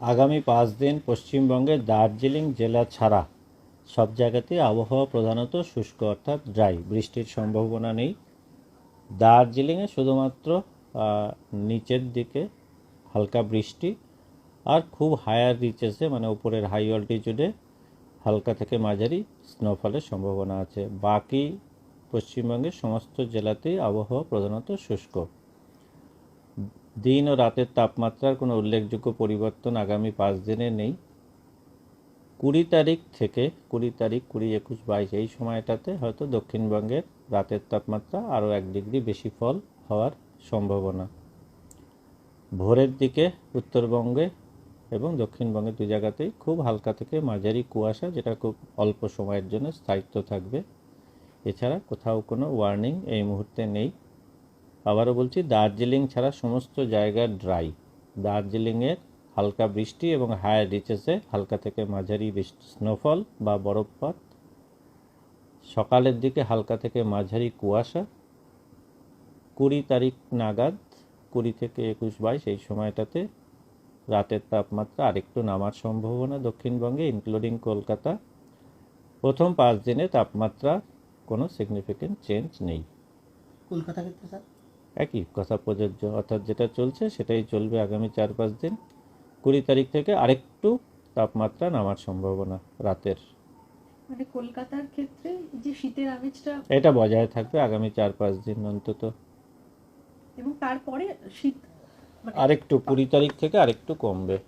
আগামী পাঁচ দিন পশ্চিমবঙ্গের দার্জিলিং জেলা ছাড়া সব জায়গাতেই আবহাওয়া প্রধানত শুষ্ক অর্থাৎ ড্রাই। বৃষ্টির সম্ভাবনা নেই। দার্জিলিংয়ে শুধুমাত্র নিচের দিকে হালকা বৃষ্টি আর খুব হায়ার রিচেসে মানে উপরের হাই অল্টিটিউডে হালকা থেকে মাঝারি স্নোফলের সম্ভাবনা আছে। বাকি পশ্চিমবঙ্গের সমস্ত জেলাতেই আবহাওয়া প্রধানত শুষ্ক। দিন ও রাতের তাপমাত্রার কোনো উল্লেখযোগ্য পরিবর্তন আগামী পাঁচ দিনে নেই। কুড়ি তারিখ থেকে কুড়ি তারিখ, কুড়ি একুশ বাইশ এই সময়টাতে হয়তো দক্ষিণবঙ্গের রাতের তাপমাত্রা আরও এক ডিগ্রি বেশি ফল হওয়ার সম্ভাবনা। ভোরের দিকে উত্তরবঙ্গে এবং দক্ষিণবঙ্গের দু জায়গাতেই খুব হালকা থেকে মাঝারি কুয়াশা, যেটা খুব অল্প সময়ের জন্য স্থায়িত্ব থাকবে। এছাড়া কোথাও কোনো ওয়ার্নিং এই মুহূর্তে নেই। আবারও বলছি, দার্জিলিং ছাড়া সমস্ত জায়গা ড্রাই দার্জিলিংয়ের হালকা বৃষ্টি এবং হায়ার রিচেসে হালকা থেকে মাঝারি বৃষ্টি স্নোফল বা বরফপাত সকালের দিকে হালকা থেকে মাঝারি কুয়াশা। কুড়ি তারিখ নাগাদ, কুড়ি থেকে একুশ বাইশ এই সময়টাতে রাতের তাপমাত্রা আরেকটু নামার সম্ভাবনা দক্ষিণবঙ্গে ইনক্লুডিং কলকাতা। প্রথম পাঁচ দিনে তাপমাত্রা কোনো সিগনিফিকেন্ট চেঞ্জ নেই। কলকাতা ক্ষেত্রে স্যার একই কথা প্রযোজ্য। অর্থাৎ যেটা চলছে সেটাই চলবে আগামী চার পাঁচ দিন। কুড়ি তারিখ থেকে আরেকটু তাপমাত্রা নামার সম্ভাবনা রাতের। মানে কলকাতার ক্ষেত্রে যে শীতের আমেজটা এটা বজায় থাকবে আগামী চার পাঁচ দিন অন্তত। এবং তারপরে শীত মানে আরেকটু কুড়ি তারিখ থেকে আরেকটু কমবে।